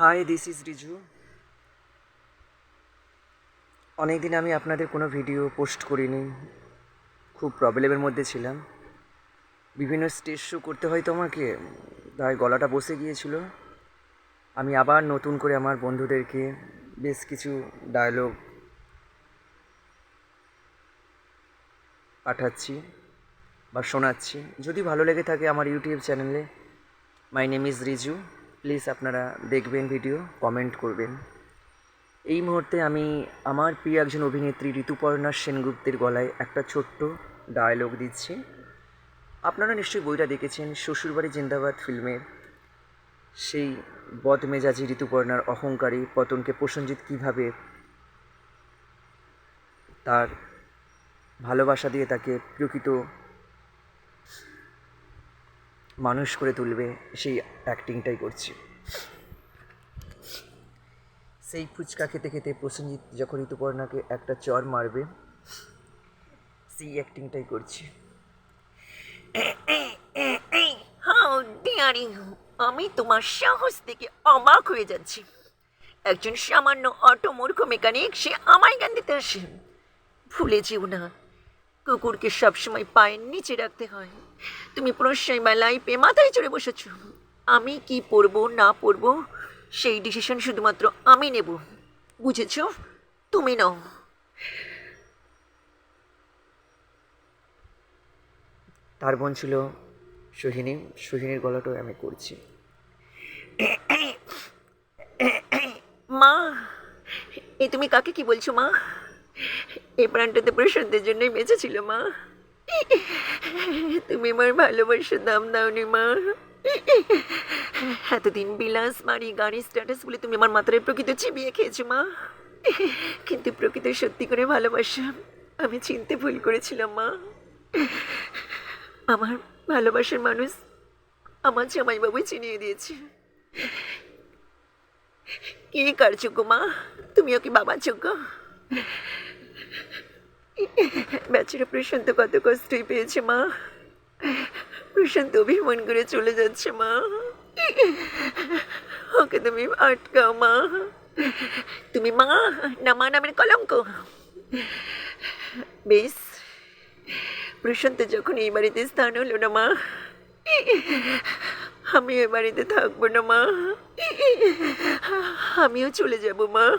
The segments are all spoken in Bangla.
হাই দিস ইজ রিজু অনেক দিন আমি আপনাদের কোনো ভিডিও পোস্ট করিনি। খুব প্রবলেমের মধ্যে ছিলাম। বিভিন্ন স্টেজ শো করতে হয় তো আমাকে, তাই গলাটা বসে গিয়েছিল। আমি আবার নতুন করে আমার বন্ধুদেরকে বেশ কিছু ডায়লগ পাঠাচ্ছি বা শোনাচ্ছি। যদি ভালো লেগে থাকে আমার ইউটিউব চ্যানেলে my name is Riju please আপনারা দেখবেন ভিডিও কমেন্ট করবেন। এই মুহূর্তে আমি আমার প্রিয় একজন অভিনেত্রী ঋতুপর্ণা সেনগুপ্তের গলায় একটা ছোট্ট ডায়লগ দিচ্ছি। আপনারা নিশ্চয়ই বইটা দেখেছেন, শ্বশুরবাড়ি জিন্দাবাদ ফিল্মের। সেই বদমেজাজি ঋতুপর্ণার অহংকারী পতনকে প্রসঞ্জিৎ কীভাবে তার ভালোবাসা দিয়ে তাকে প্রকৃত মানুষ করে তুলবে, সেই অ্যাক্টিংটাই করছি। সেই ফুচকা খেতে খেতে প্রসেনজিৎ যখন ঋতুপর্ণাকে একটা চর মারবে, সেই অ্যাক্টিংটাই করছি। হাউ আমি তোমার সাহস থেকে অবাক হয়ে যাচ্ছি। একজন সামান্য অটো মূর্খ মেকানিক, সে আমায় জ্ঞান দিতে আসে। ভুলে যেও না, কুকুরকে সবসময় পায়ের নিচে রাখতে হয়। তুমি প্রশ্রয় বেলায় পে মাথায় চড়ে বসেছ। আমি কি পরবো না পরবো সেই ডিসিশন শুধুমাত্র আমি নেব। বুঝেছ? তুমি নাও। তার বোন ছিল সোহিনী সোহিনীর গলাটাও আমি করছি। মা এ তুমি কাকে কি বলছো মা? এই প্রাণটাতে প্রশান্তের জন্যই বেঁচেছিল মা। তুমি আমার ভালোবাসার দাম দাওনি, মা। এতদিন বিলাস বাড়ি গাড়ি স্ট্যাটাস বলে তুমি আমার মাথায় প্রকৃত চিবিয়ে খেয়েছো, মা। কিন্তু প্রকৃত সত্যি করে ভালোবাসা আমি চিনতে ভুল করেছিলাম, মা। আমার ভালোবাসার মানুষ আমার জামাইবাবুই চিনিয়ে দিয়েছে। কে কার যোগ্য, মা? তুমিও কি বাবার যোগ্য? বেচারা প্রশান্ত কত কষ্টই পেয়েছে, মা। প্রশান্ত অভিমান করে চলে যাচ্ছে, মা। ওকে তুমি আটকাও, মা। তুমি মা, না মা নামের কলঙ্ক। বেশ। প্রশান্ত যখন এই বাড়িতে স্থান হলো না, মা, আমি এ বাড়িতে থাকব না, মা। আমিও চলে যাব, মা।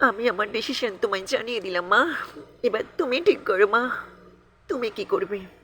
আমি আমার ডিসিশন তোমায় জানিয়ে দিলাম, মা। এবার তুমি ঠিক করো, মা। তুমি কি করবে?